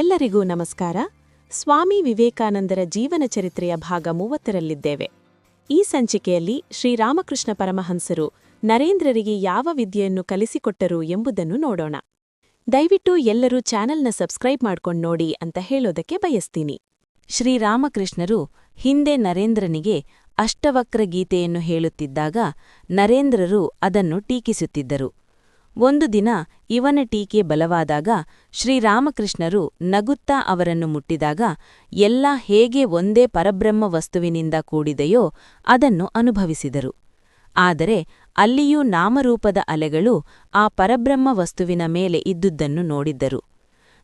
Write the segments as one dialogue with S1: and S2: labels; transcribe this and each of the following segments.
S1: ಎಲ್ಲರಿಗೂ ನಮಸ್ಕಾರ. ಸ್ವಾಮಿ ವಿವೇಕಾನಂದರ ಜೀವನ ಚರಿತ್ರೆಯ ಭಾಗ ಮೂವತ್ತರಲ್ಲಿದ್ದೇವೆ. ಈ ಸಂಚಿಕೆಯಲ್ಲಿ ಶ್ರೀರಾಮಕೃಷ್ಣ ಪರಮಹಂಸರು ನರೇಂದ್ರರಿಗೆ ಯಾವ ವಿದ್ಯೆಯನ್ನು ಕಲಿಸಿಕೊಟ್ಟರು ಎಂಬುದನ್ನು ನೋಡೋಣ. ದಯವಿಟ್ಟು ಎಲ್ಲರೂ ಚಾನೆಲ್ನ ಸಬ್ಸ್ಕ್ರೈಬ್ ಮಾಡ್ಕೊಂಡು ನೋಡಿ ಅಂತ ಹೇಳೋದಕ್ಕೆ ಬಯಸ್ತೀನಿ.
S2: ಶ್ರೀರಾಮಕೃಷ್ಣರು ಹಿಂದೆ ನರೇಂದ್ರನಿಗೆ ಅಷ್ಟವಕ್ರ ಗೀತೆಯನ್ನು ಹೇಳುತ್ತಿದ್ದಾಗ ನರೇಂದ್ರರು ಅದನ್ನು ಟೀಕಿಸುತ್ತಿದ್ದರು. ಒಂದು ದಿನ ಇವನ ಟೀಕೆ ಬಲವಾದಾಗ ಶ್ರೀರಾಮಕೃಷ್ಣರು ನಗುತ್ತಾ ಅವರನ್ನು ಮುಟ್ಟಿದಾಗ ಎಲ್ಲ ಹೇಗೆ ಒಂದೇ ಪರಬ್ರಹ್ಮ ವಸ್ತುವಿನಿಂದ ಕೂಡಿದೆಯೋ ಅದನ್ನು ಅನುಭವಿಸಿದರು. ಆದರೆ ಅಲ್ಲಿಯೂ ನಾಮರೂಪದ ಅಲೆಗಳು ಆ ಪರಬ್ರಹ್ಮ ವಸ್ತುವಿನ ಮೇಲೆ ಇದ್ದುದನ್ನು ನೋಡಿದ್ದರು.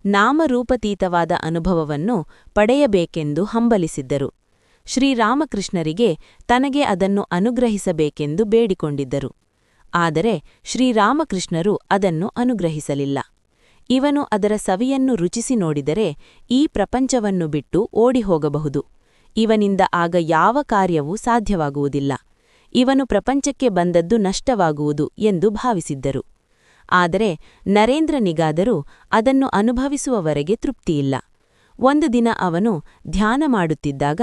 S2: ನಾಮರೂಪತೀತವಾದ ಅನುಭವವನ್ನು ಪಡೆಯಬೇಕೆಂದು ಹಂಬಲಿಸಿದ್ದರು. ಶ್ರೀರಾಮಕೃಷ್ಣರಿಗೆ ತನಗೆ ಅದನ್ನು ಅನುಗ್ರಹಿಸಬೇಕೆಂದು ಬೇಡಿಕೊಂಡಿದ್ದರು. ಆದರೆ ಶ್ರೀರಾಮಕೃಷ್ಣರು ಅದನ್ನು ಅನುಗ್ರಹಿಸಲಿಲ್ಲ. ಇವನು ಅದರ ಸವಿಯನ್ನು ರುಚಿಸಿ ನೋಡಿದರೆ ಈ ಪ್ರಪಂಚವನ್ನು ಬಿಟ್ಟು ಓಡಿಹೋಗಬಹುದು. ಇವನಿಂದ ಆಗ ಯಾವ ಕಾರ್ಯವೂ ಸಾಧ್ಯವಾಗುವುದಿಲ್ಲ. ಇವನು ಪ್ರಪಂಚಕ್ಕೆ ಬಂದದ್ದು ನಷ್ಟವಾಗುವುದು ಎಂದು ಭಾವಿಸಿದ್ದರು. ಆದರೆ ನರೇಂದ್ರನಿಗಾದರೂ ಅದನ್ನು ಅನುಭವಿಸುವವರೆಗೆ ತೃಪ್ತಿಯಿಲ್ಲ. ಒಂದು ದಿನ ಅವನು ಧ್ಯಾನ ಮಾಡುತ್ತಿದ್ದಾಗ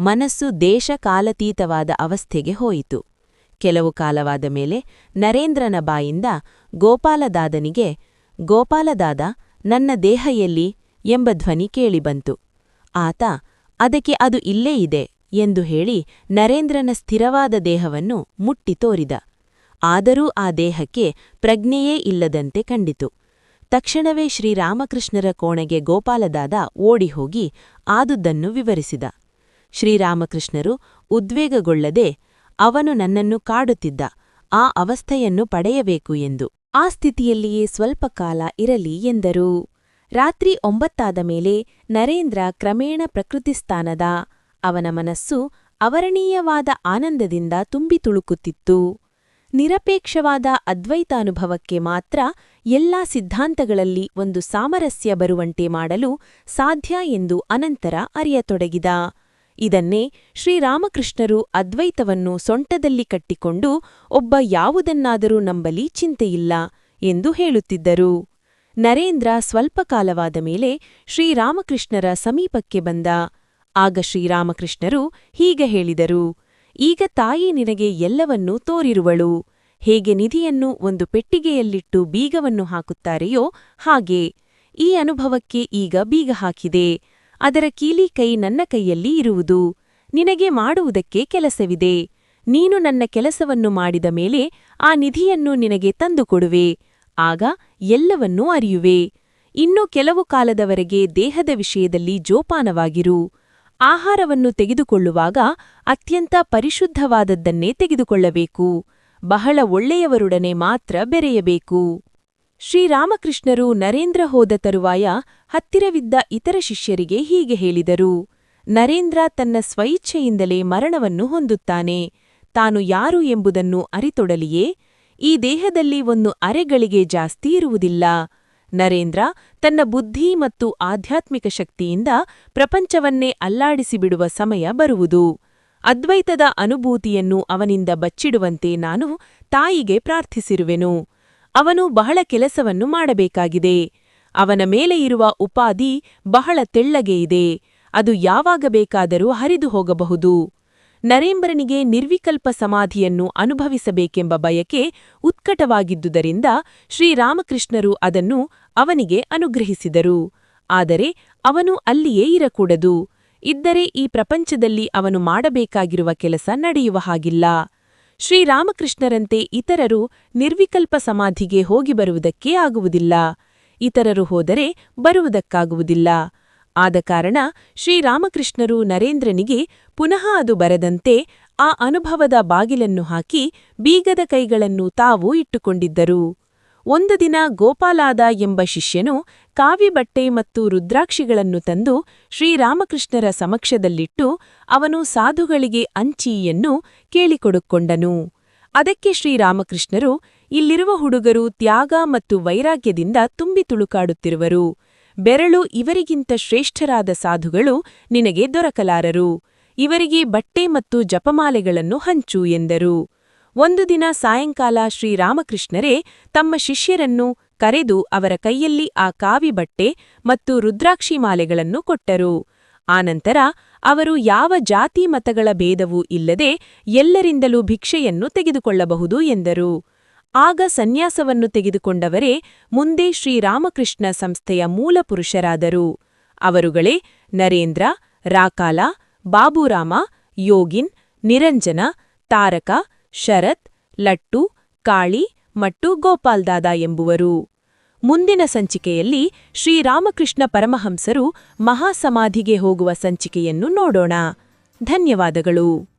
S2: ಮನಸ್ಸು ದೇಶಕಾಲತೀತವಾದ ಅವಸ್ಥೆಗೆ ಹೋಯಿತು. ಕೆಲವು ಕಾಲವಾದ ಮೇಲೆ ನರೇಂದ್ರನ ಬಾಯಿಂದ ಗೋಪಾಲದಾದನಿಗೆ, ಗೋಪಾಲದಾದ, ನನ್ನ ದೇಹ ಎಲ್ಲಿ ಎಂಬ ಧ್ವನಿ ಕೇಳಿಬಂತು. ಆತ, ಅದಕ್ಕೆ ಅದು ಇಲ್ಲೇ ಇದೆ ಎಂದು ಹೇಳಿ ನರೇಂದ್ರನ ಸ್ಥಿರವಾದ ದೇಹವನ್ನು ಮುಟ್ಟಿ ತೋರಿದ. ಆದರೂ ಆ ದೇಹಕ್ಕೆ ಪ್ರಜ್ಞೆಯೇ ಇಲ್ಲದಂತೆ ಕಂಡಿತು. ತಕ್ಷಣವೇ ಶ್ರೀರಾಮಕೃಷ್ಣರ ಕೋಣೆಗೆ ಗೋಪಾಲದಾದ ಓಡಿಹೋಗಿ ಆದುದನ್ನು ವಿವರಿಸಿದ. ಶ್ರೀರಾಮಕೃಷ್ಣರು ಉದ್ವೇಗಗೊಳ್ಳದೆ ಅವನು ನನ್ನನ್ನು ಕಾಡುತ್ತಿದ್ದ, ಆ ಅವಸ್ಥೆಯನ್ನು ಪಡೆಯಬೇಕು ಎಂದು. ಆ ಸ್ಥಿತಿಯಲ್ಲಿಯೇ ಸ್ವಲ್ಪ ಕಾಲ ಇರಲಿ ಎಂದರು. ರಾತ್ರಿ ಒಂಬತ್ತಾದ ಮೇಲೆ ನರೇಂದ್ರ ಕ್ರಮೇಣ ಪ್ರಕೃತಿಸ್ಥಾನದ ಅವನ ಮನಸ್ಸು ಅವರಣೀಯವಾದ ಆನಂದದಿಂದ ತುಂಬಿ ತುಳುಕುತ್ತಿತ್ತು. ನಿರಪೇಕ್ಷವಾದ ಅದ್ವೈತಾನುಭವಕ್ಕೆ ಮಾತ್ರ ಎಲ್ಲಾ ಸಿದ್ಧಾಂತಗಳಲ್ಲಿ ಒಂದು ಸಾಮರಸ್ಯ ಬರುವಂತೆ ಮಾಡಲು ಸಾಧ್ಯ ಎಂದು ಅನಂತರ ಅರಿಯತೊಡಗಿದ. ಇದನ್ನೇ ಶ್ರೀರಾಮಕೃಷ್ಣರು ಅದ್ವೈತವನ್ನು ಸೊಂಟದಲ್ಲಿ ಕಟ್ಟಿಕೊಂಡು ಒಬ್ಬ ಯಾವುದನ್ನಾದರೂ ನಂಬಲಿ ಚಿಂತೆಯಿಲ್ಲ ಎಂದು ಹೇಳುತ್ತಿದ್ದರು. ನರೇಂದ್ರ ಸ್ವಲ್ಪ ಕಾಲವಾದ ಮೇಲೆ ಶ್ರೀರಾಮಕೃಷ್ಣರ ಸಮೀಪಕ್ಕೆ ಬಂದ. ಆಗ ಶ್ರೀರಾಮಕೃಷ್ಣರು ಹೀಗೆ ಹೇಳಿದರು, ಈಗ ತಾಯಿ ನಿನಗೆ ಎಲ್ಲವನ್ನೂ ತೋರಿರುವಳು. ಹೇಗೆ ನಿಧಿಯನ್ನು ಒಂದು ಪೆಟ್ಟಿಗೆಯಲ್ಲಿಟ್ಟು ಬೀಗವನ್ನು ಹಾಕುತ್ತಾರೆಯೋ ಹಾಗೆ ಈ ಅನುಭವಕ್ಕೆ ಈಗ ಬೀಗ ಹಾಕಿದೆ. ಅದರ ಕೀಲಿ ಕೈ ನನ್ನ ಕೈಯಲ್ಲಿ ಇರುವುದು. ನಿನಗೆ ಮಾಡುವುದಕ್ಕೆ ಕೆಲಸವಿದೆ. ನೀನು ನನ್ನ ಕೆಲಸವನ್ನು ಮಾಡಿದ ಮೇಲೆ ಆ ನಿಧಿಯನ್ನು ನಿನಗೆ ತಂದುಕೊಡುವೆ. ಆಗ ಎಲ್ಲವನ್ನೂ ಅರಿಯುವೆ. ಇನ್ನು ಕೆಲವು ಕಾಲದವರೆಗೆ ದೇಹದ ವಿಷಯದಲ್ಲಿ ಜೋಪಾನವಾಗಿರು. ಆಹಾರವನ್ನು ತೆಗೆದುಕೊಳ್ಳುವಾಗ ಅತ್ಯಂತ ಪರಿಶುದ್ಧವಾದದ್ದನ್ನೇ ತೆಗೆದುಕೊಳ್ಳಬೇಕು. ಬಹಳ ಒಳ್ಳೆಯವರೊಡನೆ ಮಾತ್ರ ಬೆರೆಯಬೇಕು. ಶ್ರೀರಾಮಕೃಷ್ಣರು ನರೇಂದ್ರ ಹೋದ ತರುವಾಯ ಹತ್ತಿರವಿದ್ದ ಇತರ ಶಿಷ್ಯರಿಗೆ ಹೀಗೆ ಹೇಳಿದರು. ನರೇಂದ್ರ ತನ್ನ ಸ್ವಇಚ್ಛೆಯಿಂದಲೇ ಮರಣವನ್ನು ಹೊಂದುತ್ತಾನೆ. ತಾನು ಯಾರು ಎಂಬುದನ್ನು ಅರಿತೊಡಲಿಯೇ? ಈ ದೇಹದಲ್ಲಿ ಒಂದು ಅರೆಗಳಿಗೆ ಜಾಸ್ತಿ ಇರುವುದಿಲ್ಲ. ನರೇಂದ್ರ ತನ್ನ ಬುದ್ಧಿ ಮತ್ತು ಆಧ್ಯಾತ್ಮಿಕ ಶಕ್ತಿಯಿಂದ ಪ್ರಪಂಚವನ್ನೇ ಅಲ್ಲಾಡಿಸಿಬಿಡುವ ಸಮಯ ಬರುವುದು. ಅದ್ವೈತದ ಅನುಭೂತಿಯನ್ನು ಅವನಿಂದ ಬಚ್ಚಿಡುವಂತೆ ನಾನು ತಾಯಿಗೆ ಪ್ರಾರ್ಥಿಸಿರುವೆನು. ಅವನು ಬಹಳ ಕೆಲಸವನ್ನು ಮಾಡಬೇಕಾಗಿದೆ. ಅವನ ಮೇಲೆ ಇರುವ ಉಪಾಧಿ ಬಹಳ ತೆಳ್ಳಗೆ ಇದೆ. ಅದು ಯಾವಾಗ ಬೇಕಾದರೂ ಹರಿದು ಹೋಗಬಹುದು. ನರೇಂದ್ರನಿಗೆ ನಿರ್ವಿಕಲ್ಪ ಸಮಾಧಿಯನ್ನು ಅನುಭವಿಸಬೇಕೆಂಬ ಬಯಕೆ ಉತ್ಕಟವಾಗಿದ್ದುದರಿಂದ ಶ್ರೀರಾಮಕೃಷ್ಣರು ಅದನ್ನು ಅವನಿಗೆ ಅನುಗ್ರಹಿಸಿದರು. ಆದರೆ ಅವನು ಅಲ್ಲಿಯೇ ಇರಕೂಡದು. ಇದ್ದರೆ ಈ ಪ್ರಪಂಚದಲ್ಲಿ ಅವನು ಮಾಡಬೇಕಾಗಿರುವ ಕೆಲಸ ನಡೆಯುವ ಹಾಗಿಲ್ಲ. ಶ್ರೀರಾಮಕೃಷ್ಣರಂತೆ ಇತರರು ನಿರ್ವಿಕಲ್ಪ ಸಮಾಧಿಗೆ ಹೋಗಿ ಬರುವುದಕ್ಕೇ ಆಗುವುದಿಲ್ಲ. ಇತರರು ಹೋದರೆ ಬರುವುದಕ್ಕಾಗುವುದಿಲ್ಲ. ಆದ ಕಾರಣ ಶ್ರೀರಾಮಕೃಷ್ಣರು ನರೇಂದ್ರನಿಗೆ ಪುನಃ ಅದು ಬರದಂತೆ ಆ ಅನುಭವದ ಬಾಗಿಲನ್ನು ಹಾಕಿ ಬೀಗದ ಕೈಗಳನ್ನು ತಾವು ಇಟ್ಟುಕೊಂಡಿದ್ದರು. ಒಂದು ದಿನ ಗೋಪಾಲಾದ ಎಂಬ ಶಿಷ್ಯನು ಕಾವಿ ಬಟ್ಟೆ ಮತ್ತು ರುದ್ರಾಕ್ಷಿಗಳನ್ನು ತಂದು ಶ್ರೀರಾಮಕೃಷ್ಣರ ಸಮಕ್ಷದಲ್ಲಿಟ್ಟು ಅವನು ಸಾಧುಗಳಿಗೆ ಅಂಚೀಯನ್ನು ಕೇಳಿಕೊಡುಕೊಂಡನು. ಅದಕ್ಕೆ ಶ್ರೀರಾಮಕೃಷ್ಣರು, ಇಲ್ಲಿರುವ ಹುಡುಗರು ತ್ಯಾಗ ಮತ್ತು ವೈರಾಗ್ಯದಿಂದ ತುಂಬಿ ತುಳುಕಾಡುತ್ತಿರುವರು. ಬೆರಳು ಇವರಿಗಿಂತ ಶ್ರೇಷ್ಠರಾದ ಸಾಧುಗಳು ನಿನಗೆ ದೊರಕಲಾರರು. ಇವರಿಗೆ ಬಟ್ಟೆ ಮತ್ತು ಜಪಮಾಲೆಗಳನ್ನು ಹಂಚು ಎಂದರು. ಒಂದು ದಿನ ಸಾಯಂಕಾಲ ಶ್ರೀರಾಮಕೃಷ್ಣರೇ ತಮ್ಮ ಶಿಷ್ಯರನ್ನು
S1: ಕರೆದು ಅವರ ಕೈಯಲ್ಲಿ ಆ ಕಾವಿ ಬಟ್ಟೆ ಮತ್ತು ರುದ್ರಾಕ್ಷಿ ಮಾಲೆಗಳನ್ನು ಕೊಟ್ಟರು. ಆನಂತರ ಅವರು ಯಾವ ಜಾತಿ ಮತಗಳ ಭೇದವೂ ಇಲ್ಲದೆ ಎಲ್ಲರಿಂದಲೂ ಭಿಕ್ಷೆಯನ್ನು ತೆಗೆದುಕೊಳ್ಳಬಹುದು ಎಂದರು. ಆಗ ಸನ್ಯಾಸವನ್ನು ತೆಗೆದುಕೊಂಡವರೇ ಮುಂದೆ ಶ್ರೀರಾಮಕೃಷ್ಣ ಸಂಸ್ಥೆಯ ಮೂಲಪುರುಷರಾದರು ಅವರುಗಳೇ ನರೇಂದ್ರ, ರಾಕಾಲ, ಬಾಬುರಾಮ, ಯೋಗಿನ್, ನಿರಂಜನ, ತಾರಕ ಶರತ್, ಲಟ್ಟು, ಕಾಳಿ ಮತ್ತು ಗೋಪಾಲ್ದಾದ ಎಂಬುವರು. ಮುಂದಿನ ಸಂಚಿಕೆಯಲ್ಲಿ ಶ್ರೀರಾಮಕೃಷ್ಣ ಪರಮಹಂಸರು ಮಹಾಸಮಾಧಿಗೆ ಹೋಗುವ ಸಂಚಿಕೆಯನ್ನು ನೋಡೋಣ. ಧನ್ಯವಾದಗಳು.